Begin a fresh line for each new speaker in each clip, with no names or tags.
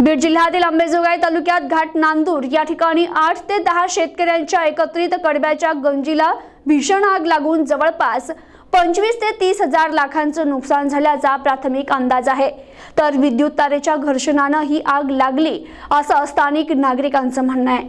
बीड जिल्ह्यातील अंबेजोगाई तालुक्यात घाट नांदूर या ठिकाणी आठ ते दहा शेतकऱ्यांच्या एकत्रित कडब्याच्या गंजीला भीषण आग लागून जवळपास पंचवीस ते तीस हजार लाखांचं नुकसान झाल्याचा प्राथमिक अंदाज आहे. तर विद्युत तारेच्या घर्षणानं ही आग लागली असं स्थानिक नागरिकांचं म्हणणं आहे.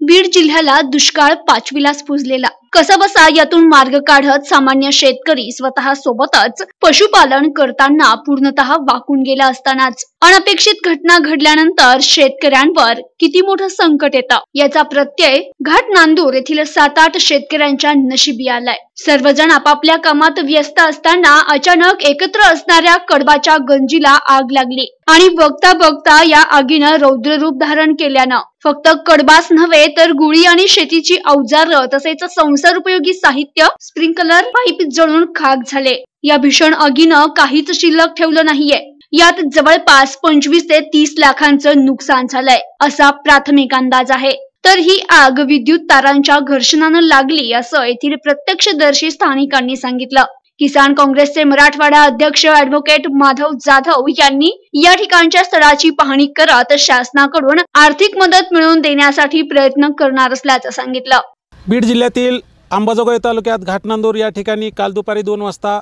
बीड जिल्ह्याला दुष्काळ पाचवीलाच पुजलेला. कसाबसा यातून मार्ग काढत सामान्य शेतकरी स्वतः सोबतच पशुपालन करताना पूर्णतः वाकून गेला असतानाच. अनपेक्षित घटना घडल्यानंतर शेतकऱ्यांवर किती मोठं संकट येतं? याचा प्रत्यय घाट नांदूर येथील सात आठ शेतकऱ्यांच्या नशिबी आलाय. सर्वजण आपापल्या कामात व्यस्त असताना अचानक एकत्र असणाऱ्या कडबाच्या गंजीला आग लागली. आणि बघता बघता या आगीनं रौद्र रूप धारण केल्यानं. फक्त कडबास नव्हे तर गुळी आणि शेतीची अवजारं तसेच संसार उपयोगी साहित्य स्प्रिंकलर पाईप जळून खाक झाले. या भीषण आगीनं काहीच शिल्लक ठेवलं नाहीये. यात जवळपास पंचवीस ते तीस लाखांचं नुकसान झालंय असा प्राथमिक अंदाज आहे. तर ही आग विद्युत तारांच्या घर्षणानं लागली असं येथील प्रत्यक्षदर्शी स्थानिकांनी सांगितलं. किसान काँग्रेसचे मराठवाडा अध्यक्ष ऍडव्होकेट माधव जाधव यांनी या ठिकाणच्या स्थळाची पाहणी करत शासनाकडून आर्थिक मदत मिळवून देण्यासाठी प्रयत्न करणार असल्याचं सांगितलं.
बीड जिल्ह्यातील अंबाजोगाई तालुक्यात घाटनांदूर या ठिकाणी काल दुपारी दोन वाजता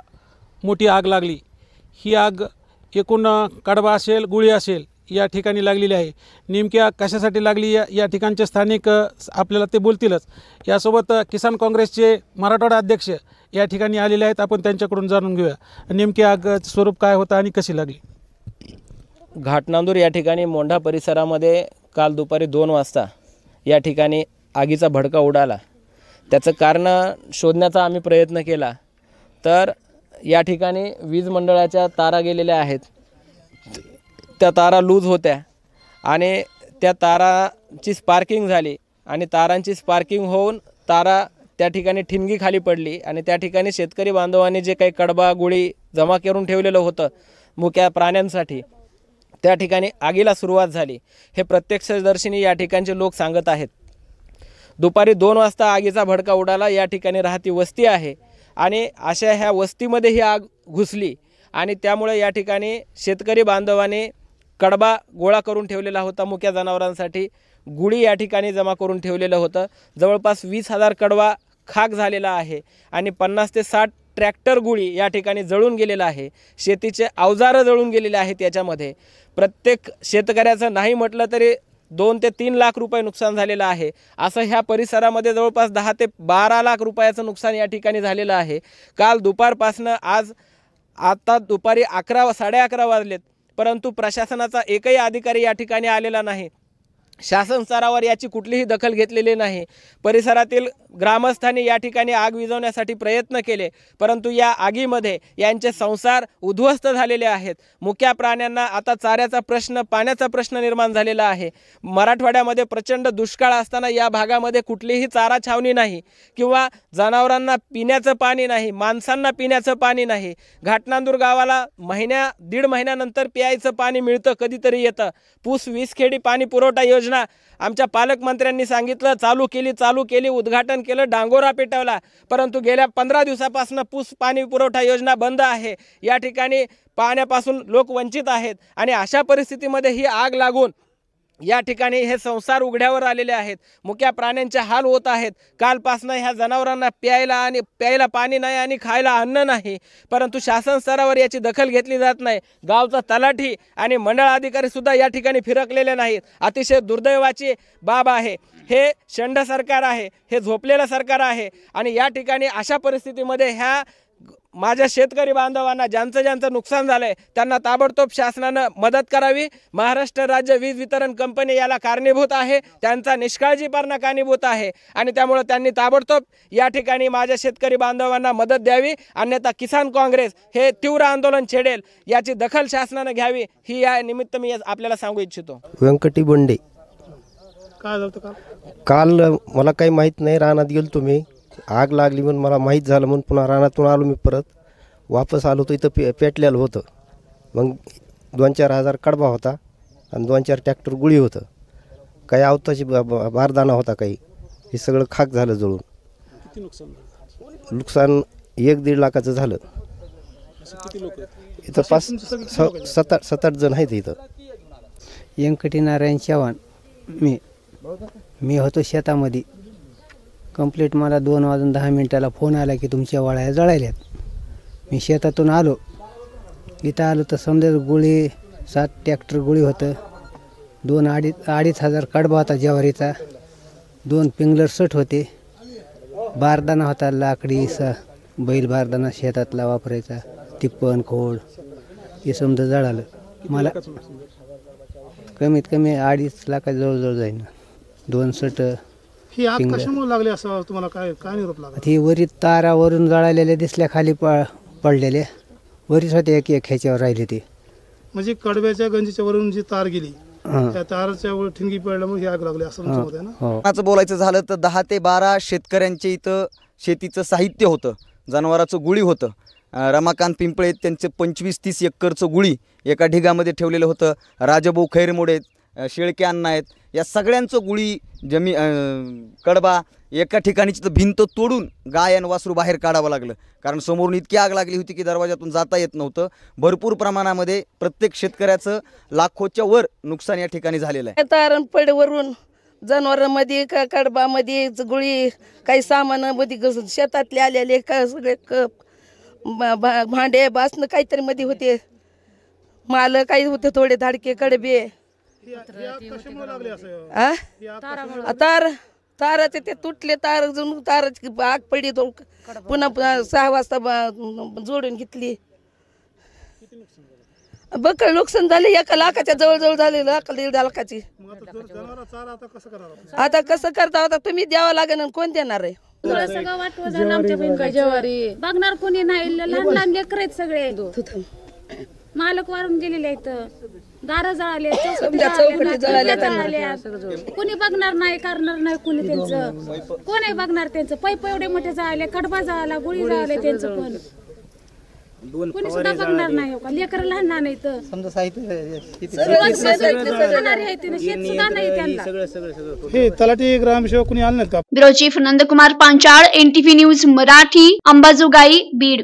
मोठी आग लागली. ही आग एकूण कडबा असेल गुळी असेल या ठिकाणी लागलेली आहे. नेमक्या कशासाठी लागली या या ठिकाणचे स्थानिक आपल्याला ते बोलतीलच. यासोबत किसान काँग्रेसचे मराठवाडा अध्यक्ष या ठिकाणी आलेले आहेत. आपण त्यांच्याकडून जाणून घेऊया. नेमकी आग स्वरूप काय होतं आणि कशी लागली?
घाटनांदूर या ठिकाणी मोंढा परिसरामध्ये काल दुपारी दोन वाजता या ठिकाणी आगीचा भडका उडाला. त्याचं कारण शोधण्याचा आम्ही प्रयत्न केला. तर या ठिकाणी वीज मंडळाच्या तारा गेलेल्या आहेत. त्या तारा लूज होत्या आणि त्या ताराची स्पार्किंग झाली आणि तारांची स्पार्किंग होऊन तारा त्या ठिकाणी ठिणगी खाली पडली आणि त्या ठिकाणी शेतकरी बांधवांनी जे काही कडबा गुळी जमा करून ठेवलेलं होतं मुक्या प्राण्यांसाठी त्या ठिकाणी आगीला सुरुवात झाली. हे प्रत्यक्षदर्शिनी या ठिकाणचे लोक सांगत आहेत. दुपारी दोन वाजता आगीचा भडका उडाला. या ठिकाणी राहती वस्ती आहे. आणि अशा ह्या वस्तीमध्ये ही आग घुसली. आणि त्यामुळे या ठिकाणी शेतकरी बांधवाने कडबा गोळा करून ठेवलेला होता. मुक्या जनावरांसाठी गुळी या ठिकाणी जमा करून ठेवलेलं होतं. जवळपास वीस हजार कडवा खाक झालेला आहे आणि पन्नास ते साठ ट्रॅक्टर गुळी या ठिकाणी जळून गेलेलं आहे. शेतीचे अवजारं जळून गेलेले आहेत याच्यामध्ये. प्रत्येक शेतकऱ्याचं नाही म्हटलं तरी दोन ते तीन लाख रुपये नुकसान झालेलं आहे. असं ह्या परिसरामध्ये जवळपास दहा ते बारा लाख रुपयाचं नुकसान या ठिकाणी झालेलं आहे. काल दुपारपासनं आज आता दुपारी अकरा साडे अकरा वाजलेत परंतु प्रशासनाचा एकही अधिकारी या ठिकाणी आलेला नाही. शासन स्तरावर याची कुठलीही दखल घेतलेली नाही. परिसरातील ग्रामस्थांनी या ठिकाणी आग विझवण्यासाठी प्रयत्न केले परंतु या आगीमध्ये यांचे संसार उद्ध्वस्त झालेले आहेत. मुक्या प्राण्यांना आता चाऱ्याचा प्रश्न पाण्याचा प्रश्न निर्माण झालेला आहे. मराठवाड्यामध्ये प्रचंड दुष्काळ असताना या भागामध्ये कुठलीही चारा छावणी नाही किंवा जनावरांना पिण्याचं पाणी नाही माणसांना पिण्याचं पाणी नाही. घाटनांदूर गावाला महिन्या दीड महिन्यानंतर प्यायचं पाणी मिळतं कधीतरी येतं. पूस वीसखेडी पाणी पुरवठा योजना आमच्या पालकमंत्र्यांनी सांगितलं चालू केली चालू केली उद्घाटन केलं डांगोरा पेटवला. परंतु गेल्या पंधरा दिवसापासून पूस पाणी पुरवठा योजना बंद आहे. या ठिकाणी पाण्यापासून लोक वंचित आहेत आणि अशा परिस्थितीमध्ये ही आग लागून या ठिकाणी हे संसार उघड्यावर आलेले आहेत. मुक्या प्राण्यांचे हाल होत आहेत. कालपासनं ह्या जनावरांना प्यायला आणि प्यायला पाणी नाही आणि खायला अन्न नाही. परंतु शासन स्तरावर याची दखल घेतली जात नाही. गावचा तलाठी आणि मंडळ अधिकारी सुद्धा या ठिकाणी फिरकलेले नाहीत. अतिशय दुर्दैवाची बाब आहे. हे शंड सरकार आहे. हे झोपलेलं सरकार आहे. आणि या ठिकाणी अशा परिस्थितीमध्ये ह्या माझ्या शेतकरी बांधवांना ज्यांचं ज्यांचं नुकसान झालंय त्यांना ताबडतोब शासनानं मदत करावी. महाराष्ट्र राज्य वीज वितरण कंपनी याला कारणीभूत आहे त्यांचा निष्काळजीपणा कारणीभूत आहे आणि त्यामुळं त्यांनी ताबडतोब या ठिकाणी माझ्या शेतकरी बांधवांना मदत द्यावी. अन्यथा किसान काँग्रेस हे तीव्र आंदोलन छेडेल याची दखल शासनानं घ्यावी. ही या निमित्त मी आपल्याला सांगू इच्छितो.
व्यंकटी बंडे.
काय झालं का
काल? मला काही माहीत नाही रानात गेलो तुम्ही आग लागली म्हणून मला माहीत झालं म्हणून पुन्हा रानातून आलो मी परत. वापस आलो तर इथं पे पेटलेलं होतं. मग दोन चार हजार कडबा होता आणि दोन चार ट्रॅक्टर गुळी होतं. काही आवताची बारदाना होता काही. हे सगळं खाक झालं जळून.
किती नुकसान झालं?
नुकसान एक दीड लाखाचं झालं. इथं पाच स- सात आठ सात आठ जण आहेत इथं.
व्यंकटी नारायण चव्हाण मी. मी होतो शेतामध्ये. कंप्लीट मला दोन वाजून दहा मिनटाला फोन आला की तुमच्या वळ्या जळायल्यात मी शेतातून आलो. इथं आलो तर समजा गोळी सात ट्रॅक्टर गोळी होतं. दोन अडीच अडीच हजार कडबा होता ज्वारीचा. दोन पिंगलर सट होते. बारदाना होता लाकडी स बैल बारदाना शेतातला वापरायचा. तिप्पण खोड हे समजा जळालं. मला कमीत कमी अडीच लाखा जवळजवळ जाईन. दोन सट
ही आग. कशामुळे लागली असं तुम्हाला काय काय निरोप लागला?
ती वरी तारावरून जळालेल्या दिसल्या खाली प पडलेल्या वरीच होते एक एक ह्याच्यावर राहिले ते.
म्हणजे कडब्याच्या गंजीच्या वरून जी तार गेली
हां.
त्या ताराच्या वर ठिणगी पडल्यामुळे ही आग लागली असं तुमचं मत आहे ना?
हो.
बोलायचं झालं तर दहा ते बारा शेतकऱ्यांचे इथं शेतीचं साहित्य होतं. जनावराचं गुळी होतं. अं, रमाकांत पिंपळे त्यांचं पंचवीस तीस एकरचं गुळी एका ढिगामध्ये ठेवलेलं होतं. राजाभाऊ खैरमोडे आहेत शेळके अण्णा आहेत या सगळ्यांचं गुळी जमी कडबा एका ठिकाणीची तर भिंत तोडून गाय आणि वासरू बाहेर काढावं लागलं. कारण समोरून इतकी आग लागली होती की दरवाजातून जाता येत नव्हतं. भरपूर प्रमाणामध्ये प्रत्येक शेतकऱ्याचं लाखोच्या वर नुकसान या ठिकाणी झालेलं आहे.
तारणपडवरून जनावरांमध्ये का कडबामध्ये गुळी काही सामानामध्ये ग- शेतातले आलेले का सगळे कप भा- भांडे बासनं काहीतरी मध्ये होते. माल काही होते थोडे धाडके कडबे. आ? तार ताराचे ते तुटले तार अजून ताराची आग पडली तो पुन्हा पुन्हा सहा वाजता जोडून घेतली. बघ नुकसान झाले? एका लाखाच्या जवळजवळ झाले लाख दीड लाखाची.
आता कसं
करता आता तुम्ही द्यावं लागेल आणि कोण देणार आहे?
आमच्या. बघणार कोणी नाही लहान लहान लेकर आहेत सगळे. मालक वारून गेलेले आहेत. दार जळाले चौकटी
चौकटी जळाल्या
जळाल्या कोणी बघणार नाही करणार नाही कोणी त्यांचं. कोण आहे बघणार त्यांचं? पैप एवढे मोठे जळाले कडबा जळाला गोळी जळाले त्यांचं पण कोणी सुद्धा बघणार नाही हो का? लेकर लहान लहान आहेत.
समजा साहित्य
खाणारे आहेत ना, शेत सुद्धा नाही त्यांना.
हे तलाठी ग्रामसेवक कुणी आले नाहीत का?
Bureau chief Nandkumar Panchal NTV news Marathi Ambajogai Beed.